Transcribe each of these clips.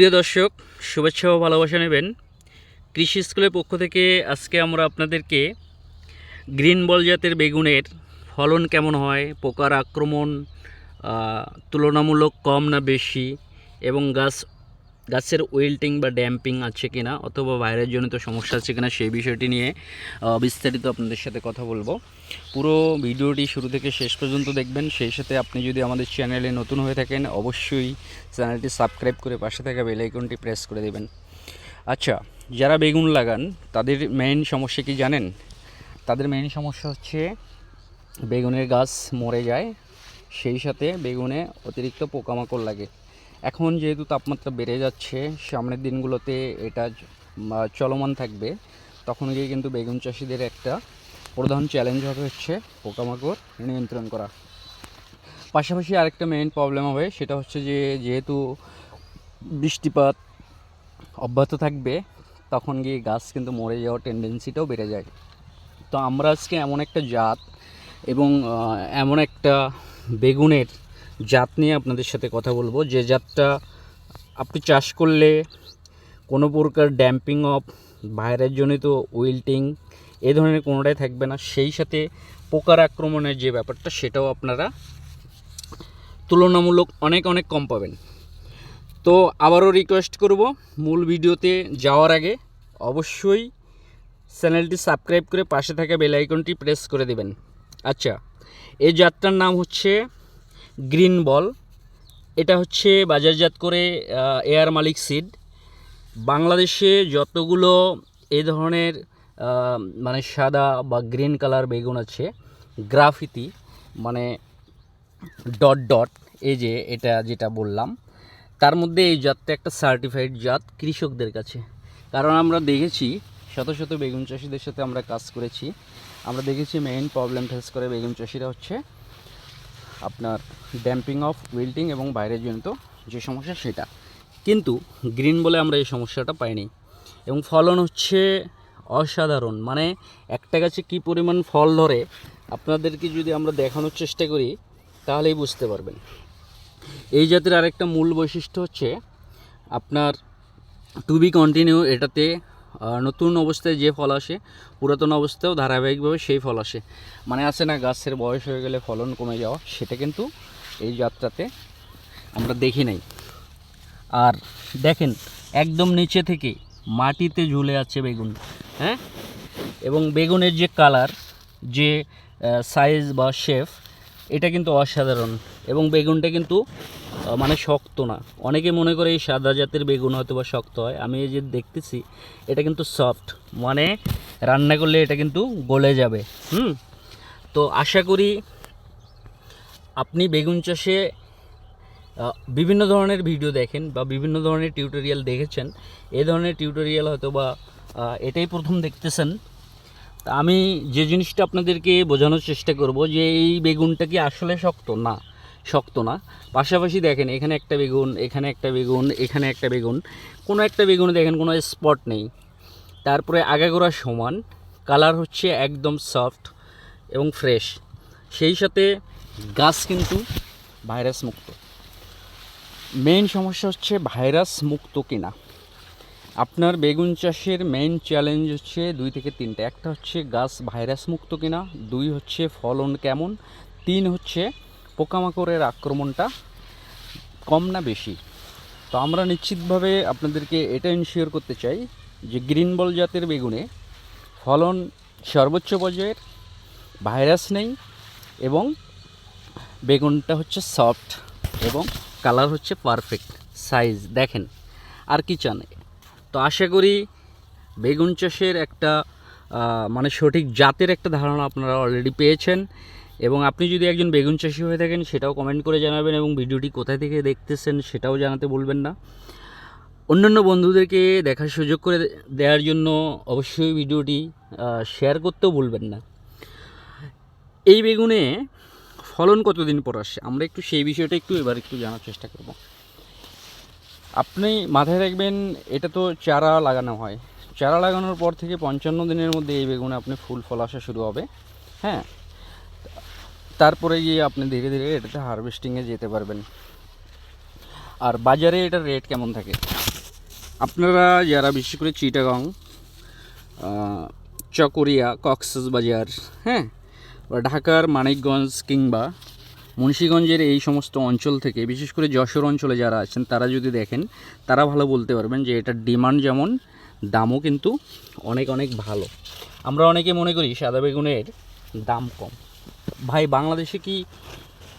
প্রিয় দর্শক, শুভেচ্ছা ও ভালোবাসা নেবেন। কৃষি স্কুলের পক্ষ থেকে আজকে আমরা আপনাদেরকে গ্রিন বল জাতের বেগুনের ফলন কেমন হয়, পোকার আক্রমণ তুলনামূলক কম না বেশি, এবং গাছ গাছের ওয়েল্টিং বা ড্যাম্পিং আছে কিনা অথবা ভাইরাস জনিত সমস্যা আছে কিনা সেই বিষয়টি নিয়ে বিস্তারিত আপনাদের সাথে কথা বলব। পুরো ভিডিওটি শুরু থেকে শেষ পর্যন্ত দেখবেন। সেই সাথে আপনি যদি আমাদের চ্যানেলে নতুন হয়ে থাকেন, অবশ্যই চ্যানেলটি সাবস্ক্রাইব করে পাশে থাকা বেল আইকনটি প্রেস করে দেবেন। আচ্ছা যারা বেগুন লাগান, তাদের মেইন সমস্যা কি জানেন? তাদের মেইন সমস্যা হচ্ছে বেগুনের গাছ মরে যায়, সেই সাথে বেগুনে অতিরিক্ত পোকামাকড় লাগে। এখন যেহেতু তাপমাত্রা বেড়ে যাচ্ছে, সামনের দিনগুলোতে এটা চলমান থাকবে। তখন গিয়ে কিন্তু বেগুন চাষিদের একটা প্রধান চ্যালেঞ্জ হবে হচ্ছে পোকামাকড় নিয়ন্ত্রণ করা। পাশাপাশি আরেকটা মেইন প্রবলেম হবে, সেটা হচ্ছে যে যেহেতু বৃষ্টিপাত অব্যাহত থাকবে, তখন গিয়ে গাছ কিন্তু মরে যাওয়ার টেন্ডেন্সিটাও বেড়ে যায়। তো আমরা আজকে এমন একটা জাত এবং এমন একটা বেগুনের জাত নিয়ে আপনাদের সাথে কথা বলব। যে জাতটা আপনি চাষ করলে কোনো প্রকার ড্যাম্পিং অফ ভাইরাস জনিত উইল্টিং এ ধরনের কোনোটাই থাকবে না। সেই সাথে পোকার আক্রমণের যে ব্যাপারটা, সেটাও আপনারা তুলনামূলক অনেক অনেক কম পাবেন। তো আবারও রিকোয়েস্ট করব, মূল ভিডিওতে যাওয়ার আগে অবশ্যই চ্যানেলটি সাবস্ক্রাইব করে পাশে থাকা বেল আইকনটি প্রেস করে দেবেন। আচ্ছা এই জাতটার নাম হচ্ছে গ্রিন বল। এটা হচ্ছে বাজারজাত করে এয়ার মালিক সিড। বাংলাদেশে যতগুলো এই ধরনের মানে সাদা বা গ্রিন কালার বেগুন আছে, গ্রাফিতি মানে ডট ডট, এই যে এটা যেটা বললাম, তার মধ্যে এই জাতটা একটা সার্টিফাইড জাত কৃষকদের কাছে। কারণ আমরা দেখেছি, শত শত বেগুন চাষিদের সাথে আমরা কাজ করেছি। আমরা দেখেছি মেইন প্রবলেম ফেস করে বেগুন চাষিরা হচ্ছে আপনার ড্যাম্পিং অফ উইল্টিং এবং বাইরের জনিত যে সমস্যা সেটা। কিন্তু গ্রিন বলে আমরা এই সমস্যাটা পাইনি। এবং ফলন হচ্ছে অসাধারণ। মানে একটা গাছে কী পরিমাণ ফল ধরে, আপনাদেরকে যদি আমরা দেখানোর চেষ্টা করি, তাহলেই বুঝতে পারবেন। এই জাতের আরেকটা মূল বৈশিষ্ট্য হচ্ছে, আপনার টু বি কন্টিনিউ এটাতে নতুন অবস্থায় যে ফল আসে, পুরাতন অবস্থায়ও ধারাবাহিকভাবে সেই ফল আসে। মানে আছে না, গাছের বয়স হয়ে গেলে ফলন কমে যাওয়া, সেটা কিন্তু এই যাত্রাতে আমরা দেখি নাই। আর দেখেন, একদম নিচে থেকে মাটিতে ঝুলে আছে বেগুন হ্যাঁ? এবং বেগুনের যে কালার, যে সাইজ বা শেফ এটা কিন্তু অসাধারণ। এবং বেগুনটা কিন্তু মানে শক্ত না। অনেকে মনে করে এই সাদা জাতের বেগুন হয়তো বা শক্ত হয়। আমি এই যে দেখতেছি, এটা কিন্তু সফট মানে রান্না করলে এটা কিন্তু গলে যাবে। হুম? তো আশা করি আপনি বেগুন চাষে বিভিন্ন ধরনের ভিডিও দেখেন বা বিভিন্ন ধরনের টিউটোরিয়াল দেখেছেন। এ ধরনের টিউটোরিয়াল হয়তো বা এটাই প্রথম দেখতেছেন। আমি যে জিনিসটা আপনাদেরকে বোঝানোর চেষ্টা করব যে এই বেগুনটা কি আসলে শক্ত? না। শক্ত না। পাশাপাশি দেখেন, এখানে একটা বেগুন, এখানে একটা বেগুন, এখানে একটা বেগুন। কোনো একটা বেগুনে দেখেন, কোনো স্পট নেই। তারপরে আগাগোড়া সমান। কালার হচ্ছে একদম সফট এবং ফ্রেশ সেই সাথে গাছ কিন্তু ভাইরাস মুক্ত। মেইন সমস্যা হচ্ছে ভাইরাস মুক্ত কিনা। আপনার বেগুন চাষের মেইন চ্যালেঞ্জ হচ্ছে দুই থেকে তিনটা। একটা হচ্ছে গাছ ভাইরাস মুক্ত কিনা, দুই হচ্ছে ফলন কেমন, তিন হচ্ছে পোকামাকড়ের আক্রমণটা কম না বেশি। তো আমরা নিশ্চিতভাবে আপনাদেরকে এটা ইনশিওর করতে চাই যে গ্রিন বল জাতের বেগুনে ফলন সর্বোচ্চ পর্যায়ের ভাইরাস নেই এবং বেগুনটা হচ্ছে সফট এবং কালার হচ্ছে পারফেক্ট সাইজ দেখেন, আর কি চান? তো আশা করি বেগুন চাষের একটা মানে সঠিক জাতের একটা ধারণা আপনারা অলরেডি পেয়েছেন। এবং আপনি যদি একজন বেগুন চাষি হয়ে থাকেন, সেটাও কমেন্ট করে জানাবেন এবং ভিডিওটি কোথায় থেকে দেখতেছেন সেটাও জানাতে বলবেন না। অন্যান্য বন্ধুদেরকে দেখার সুযোগ করে দেওয়ার জন্য অবশ্যই ভিডিওটি শেয়ার করতেও বলবেন না। এই বেগুনে ফলন কতদিন পর আসে? আমরা একটু সেই বিষয়টা একটু এবার একটু জানার চেষ্টা করব। আপনি মাথায় রাখবেন, এটা তো চারা লাগানো হয়। চারা লাগানোর পর থেকে পঞ্চান্ন দিনের মধ্যে এই বেগুনে আপনি ফুল, ফল আসা শুরু হবে। হ্যাঁ? তারপরে গিয়ে আপনি ধীরে ধীরে এটাতে হারভেস্টিংয়ে যেতে পারবেন। আর বাজারে এটার রেট কেমন থাকে? আপনারা যারা বিশেষ করে চিটাগং আহ, কক্সেস বাজার হ্যাঁ বা ঢাকার মানিকগঞ্জ কিংবা মুন্সীগঞ্জের এই সমস্ত অঞ্চল থেকে বিশেষ করে যশোর অঞ্চলে যারা আছেন তারা যদি দেখেন তারা ভালো বলতে পারবেন যে এটার ডিমান্ড যেমন দামও কিন্তু অনেক অনেক ভালো। আমরা অনেকে মনে করি সাদা বেগুনের দাম কম। ভাই, বাংলাদেশে কি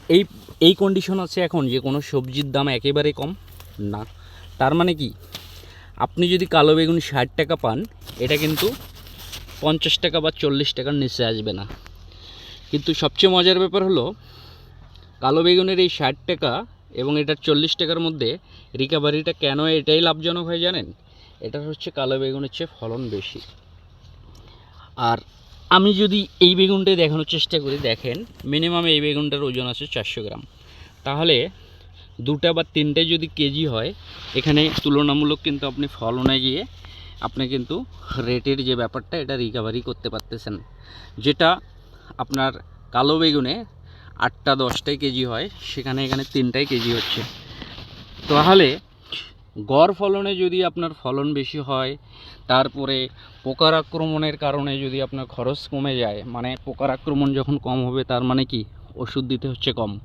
এই এই কন্ডিশন আছে এখন যে কোনো সবজির দাম একেবারে কম? না। তার মানে কি? আপনি যদি কালো বেগুন ষাট টাকা পান, এটা কিন্তু পঞ্চাশ টাকা বা চল্লিশ টাকার নিচে আসবে না। কিন্তু সবচেয়ে মজার ব্যাপার হলো, কালো বেগুনের এই ষাট টাকা এবং এটার চল্লিশ টাকার মধ্যে রিকাভারিটা কেন এটাই লাভজনক হয় জানেন? এটা হচ্ছে কালো বেগুনের চেয়ে ফলন বেশি। আর আমি যদি এই বেগুনটাই দেখানোর চেষ্টা করি, দেখেন মিনিমাম এই বেগুনটার ওজন আছে চারশো গ্রাম। তাহলে দুটা বা তিনটে যদি কেজি হয়, এখানে তুলনামূলক কিন্তু আপনি ফলনে গিয়ে আপনি কিন্তু রেটের যে ব্যাপারটা, এটা রিকভারি করতে পারতেছেন। যেটা আপনার কালো বেগুনে আটটা দশটাই কেজি হয়, সেখানে এখানে তিনটাই কেজি হচ্ছে। তাহলে গড় ফলনে যদি আপনার ফলন বেশি হয়, তারপরে পোকার আক্রমণের কারণে যদি আপনার খরচ কমে যায় মানে পোকার আক্রমণ যখন কম হবে, তার মানে কি? ওষুধ দিতে হচ্ছে কম।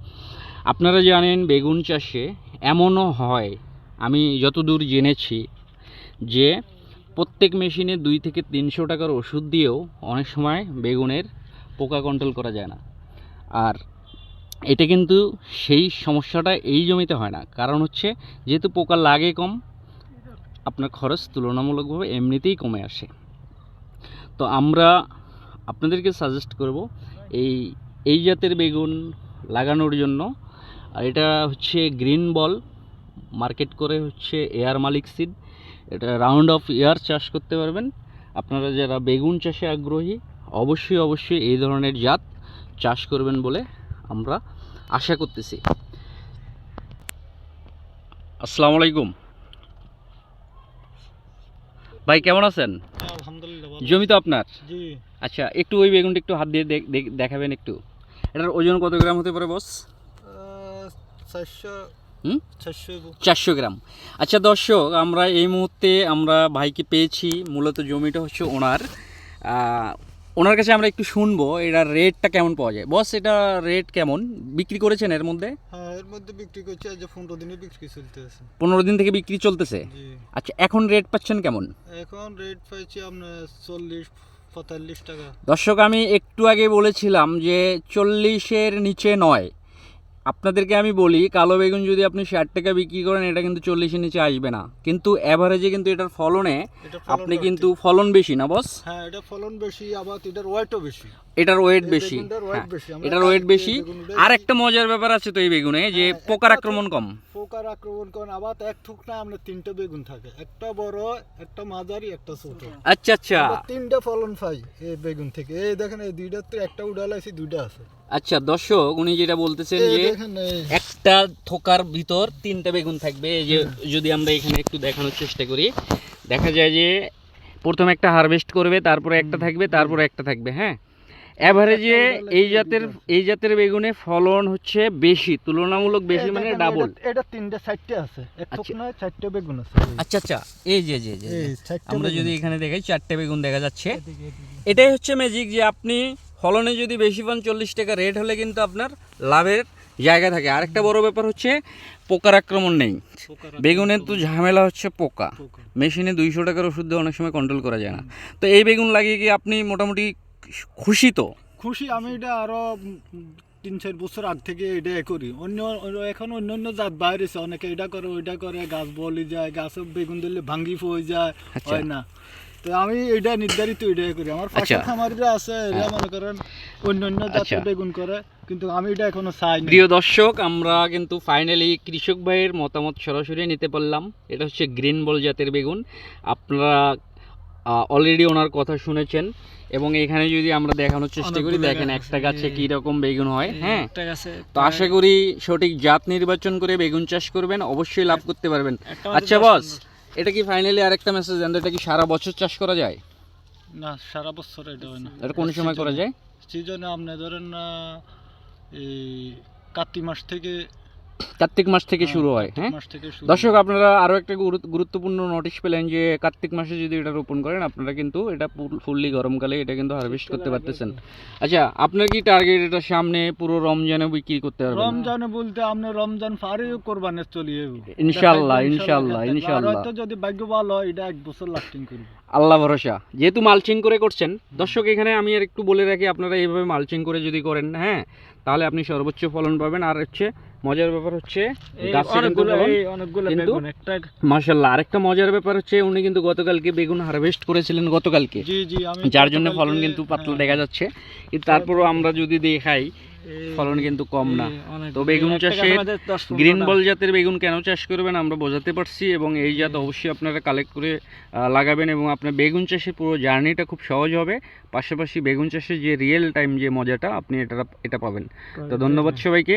আপনারা জানেন বেগুন চাষে এমনও হয়, আমি যতদূর জেনেছি, যে প্রত্যেক মেশিনে দুই থেকে তিনশো টাকার ওষুধ দিয়েও অনেক সময় বেগুনের পোকা কন্ট্রোল করা যায় না। আর এটা কিন্তু সেই সমস্যাটা এই জমিতে হয় না। কারণ হচ্ছে যেহেতু পোকা লাগে কম, আপনার খরচ তুলনামূলকভাবে এমনিতেই কমে আসে। তো আমরা আপনাদেরকে সাজেস্ট করব এই এই জাতের বেগুন লাগানোর জন্য। আর এটা হচ্ছে গ্রিন বল মার্কেট করে হচ্ছে এয়ার মালিক সিড এটা রাউন্ড অফ ইয়ার চাষ করতে পারবেন। আপনারা যারা বেগুন চাষে আগ্রহী, অবশ্যই অবশ্যই এই ধরনের জাত চাষ করবেন বলে আমরা আশা করতেছি। আসসালামু আলাইকুম। ভাই কেমন আছেন? জমি তো আপনার? আচ্ছা একটু ওই বেগুনটা একটু হাত দিয়ে দেখ- দেখ- দেখাবেন একটু। এটার ওজন কত গ্রাম হতে পারে বস চারশো গ্রাম। আচ্ছা দর্শক আমরা এই মুহূর্তে আমরা ভাইকে পেয়েছি। মূলত জমিটা হচ্ছে ওনার। ওনার কাছে আমরা একটু শুনব এটা রেটটা কেমন পাওয়া যায়? বস এটা রেট কেমন? বিক্রি করেছেন এর মধ্যে? হ্যাঁ এর মধ্যে বিক্রি করছে আজ পনেরো দিনে বিক্রি চলতে আছে পনেরো দিন থেকে বিক্রি চলতেছে? জি। আচ্ছা এখন রেট পাচ্ছেন কেমন? এখন রেট পাচ্ছি আপনার চল্লিশ পঁয়তাল্লিশ টাকা। দর্শক আমি একটু আগে বলেছিলাম যে চল্লিশের নিচে নয় আপনাদেরকে আমি বলি কালো বেগুন যদি আপনি ষাট টাকা বিক্রি করেন এটা কিন্তু চল্লিশের নিচে আসবে না। কিন্তু অ্যাভারেজে কিন্তু এটার ফলনে আপনি কিন্তু ফলন বেশি না বস হ্যাঁ এটা ফলন বেশি আবার এটার ওয়েটও বেশি। এটার ওয়েট বেশি। হ্যাঁ। আমরা এটার ওয়েট বেশি। আর একটা মজার ব্যাপার আছে তো এই বেগুনে যে হ্যাঁ, পোকার আক্রমণ কম। পোকার আক্রমণ করেন আবার এক ঠুকনা আপনার তিনটে বেগুন থাকে। একটা বড় একটা মাঝারি একটা ছোট। আচ্ছা আচ্ছা। আমরা তিনটা ফলন পাই এই বেগুন থেকে। এই দেখেন এই দুইটার তো একটা উড়ালাইছি দুইটা আছে। আচ্ছা দর্শক উনি যেটা বলতেছেন যে একটা থোকার ভিতর তিনটা বেগুন থাকবে। এই যে যদি আমরা এখানে একটু দেখানোর চেষ্টা করি দেখা যায় যে প্রথমে একটা হারভেস্ট করবে তারপরে একটা থাকবে তারপরে একটা থাকবে হ্যাঁ? অ্যাভারেজে এই জাতের এই জাতের বেগুনে ফলন হচ্ছে বেশি তুলনামূলক বেশি মানে ডাবল এটা- তিনটে চারটে আছে। এক আচ্ছা। চারটে বেগুন আছে। আচ্ছা আচ্ছা এই যে যে আমরা যদি এখানে দেখাই চারটে বেগুন দেখা যাচ্ছে। এটাই হচ্ছে ম্যাজিক যে আপনি ফলনে যদি বেশি পান চল্লিশ টাকা রেট হলে কিন্তু আপনার লাভের জায়গা থাকে। আরেকটা বড় ব্যাপার হচ্ছে পোকার আক্রমণ নেই। বেগুনের তো ঝামেলা হচ্ছে পোকা। মেশিনে দুইশো টাকার ওষুধ দিয়ে অনেক সময় কন্ট্রোল করা যায় না। তো এই বেগুন লাগিয়ে কি আপনি মোটামুটি খুশি তো? খুশি আমি এটা আরও উম, তিন চার বছর আগ থেকে এটা করি। অন্য এখন অন্য অন্য জাত বাইরেছে অনেকে এটা করে ওইটা করে গাছ বলি যায় গাছে বেগুন দিলে ভাঙ্গি হয়ে যায় আচ্ছা। হয় না। তো আমি এটা নির্ধারিত এটা করি। আমার পাশে আচ্ছা। খামারিরা আছে এরা মনে করেন অন্য অন্য আচ্ছা। জাতের বেগুন করে কিন্তু আমি এটা এখনও চাই প্রিয় দর্শক আমরা কিন্তু ফাইনালি কৃষক ভাইয়ের মতামত সরাসরি নিতে পারলাম। এটা হচ্ছে গ্রিন বল জাতের বেগুন। আপনারা অলরেডি ওনার কথা শুনেছেন। এবং এখানে যদি আমরা দেখানোর চেষ্টা করি দেখেন একটা গাছে কী রকম বেগুন হয় হ্যাঁ? তো আশা করি সঠিক জাত নির্বাচন করে বেগুন চাষ করবেন অবশ্যই লাভ করতে পারবেন। আচ্ছা বস এটা কি ফাইনালি আরেকটা মেসেজ দেন এটা কি সারা বছর চাষ করা যায়? না সারা বছর এটা হয় না। এটা কোন সময় করা যায়? সিজনে আপনি ধরেন এই কার্তিক মাস থেকে কার্তিক মাস থেকে শুরু হয় হ্যাঁ? দর্শক আপনারা আরও একটা গুরুত্বপূর্ণ নোটিশ পেলেন যে কার্তিক মাসে যদি এটা রোপণ করেন আপনারা কিন্তু এটা ফুললি গরমকালে এটা কিন্তু হারভেস্ট করতে পারতেছেন। আচ্ছা আপনার কি টার্গেট এটা সামনে পুরো রমজানে বিক্রি করতে পারবেন রমজানে বলতে আপনি রমজান পারেও কোরবানের চলিয়ে ইনশাআল্লাহ, ইনশাআল্লাহ, আর ইনশাআল্লাহ। হয়তো যদি ভাগ্য ভালো হয় এটা এক বছর লাস্টিং করবে। আল্লাহ ভরসা। যেহেতু মালচিং করে করছেন দর্শক এখানে আমি আর একটু বলে রাখি আপনারা এইভাবে মালচিং করে যদি করেন হ্যাঁ তাহলে আপনি সর্বোচ্চ ফলন পাবেন। আর হচ্ছে মজার ব্যাপার হচ্ছে কিন্তু মার্শাল্লাহ আরেকটা মজার ব্যাপার হচ্ছে উনি কিন্তু গতকালকে বেগুন হারভেস্ট করেছিলেন গতকালকে। যার জন্য ফলন কিন্তু পাতলা হ্যাঁ, দেখা যাচ্ছে। কিন্তু তারপরও আমরা যদি দেখাই ফলন কিন্তু কম না। তো বেগুন চাষে। গ্রিন বল জাতের বেগুন কেন চাষ করবেন আমরা বোঝাতে পারছি এবং এই জাত অবশ্যই আপনারা কালেক্ট করে লাগাবেন এবং আপনার বেগুন চাষের পুরো জার্নিটা খুব সহজ হবে। পাশাপাশি বেগুন চাষের যে রিয়েল টাইম যে মজাটা আপনি এটা এটা পাবেন। তো ধন্যবাদ সবাইকে।